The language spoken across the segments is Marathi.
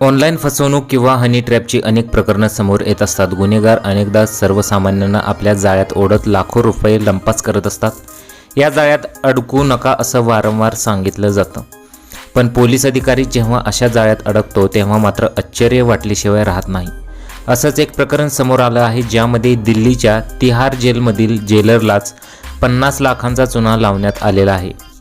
ऑनलाईन फसवणूक किंवा हनी ट्रॅपची अनेक प्रकरणं समोर येत असतात. गुन्हेगार अनेकदा सर्वसामान्यांना आपल्या जाळ्यात ओढत लाखो रुपये लंपास करत असतात. या जाळ्यात अडकू नका असं वारंवार सांगितलं जातं. पण पोलीस अधिकारी जेव्हा अशा जाळ्यात अडकतो तेव्हा मात्र आश्चर्य वाटल्याशिवाय राहत नाही. असंच एक प्रकरण समोर आलं आहे ज्यामध्ये दिल्लीच्या तिहार जेलमधील जेलरलाच पन्नास लाखांचा चुना लावण्यात आलेला आहे.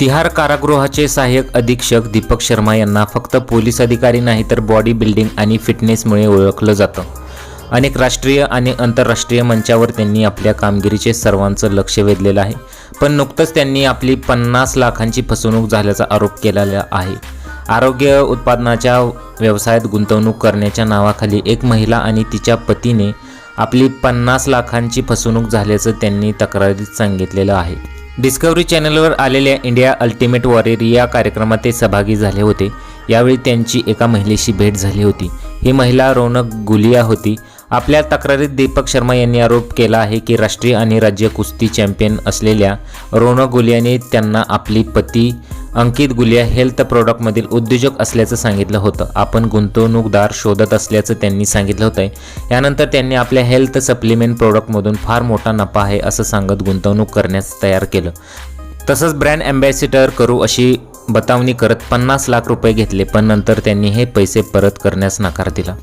तिहार कारागृहाचे सहाय्यक अधीक्षक दीपक शर्मा यांना फक्त पोलीस अधिकारी नाही तर बॉडी बिल्डिंग आणि फिटनेसमुळे ओळखलं जातं. अनेक राष्ट्रीय आणि आंतरराष्ट्रीय मंचावर त्यांनी आपल्या कामगिरीचे सर्वांचं लक्ष वेधलेलं आहे. पण नुकतंच त्यांनी आपली पन्नास लाखांची फसवणूक झाल्याचा आरोप केलेला आहे. आरोग्य उत्पादनाच्या व्यवसायात गुंतवणूक करण्याच्या नावाखाली एक महिला आणि तिच्या पतीने आपली पन्नास लाखांची फसवणूक झाल्याचं त्यांनी तक्रारीत सांगितलेलं आहे. डिस्कवरी चॅनलवर आलेल्या इंडिया अल्टिमेट वॉरियर या कार्यक्रमात ते सहभागी झाले होते. यावेळी त्यांची एका महिलेशी भेट झाली होती. ही महिला रौनक गुलिया होती. आपल्या तक्रारीत दीपक शर्मा यांनी आरोप केला आहे की राष्ट्रीय आणि राज्य कुस्ती चॅम्पियन असलेल्या रौनक गुलियाने त्यांना आपली पती अंकित गुलिया हेल्थ प्रोडक्टमधील उद्योजक असल्याचं सांगितलं होतं. आपण गुंतवणूकदार शोधत असल्याचं त्यांनी सांगितलं होतं यानंतर त्यांनी आपल्या हेल्थ सप्लिमेंट प्रोडक्टमधून फार मोठा नफा आहे असं सांगत गुंतवणूक करण्यास तयार केलं. तसंच ब्रँड अँबॅसिडर करू अशी बतावणी करत पन्नास लाख रुपये घेतले पण नंतर त्यांनी हे पैसे परत करण्यास नकार दिला.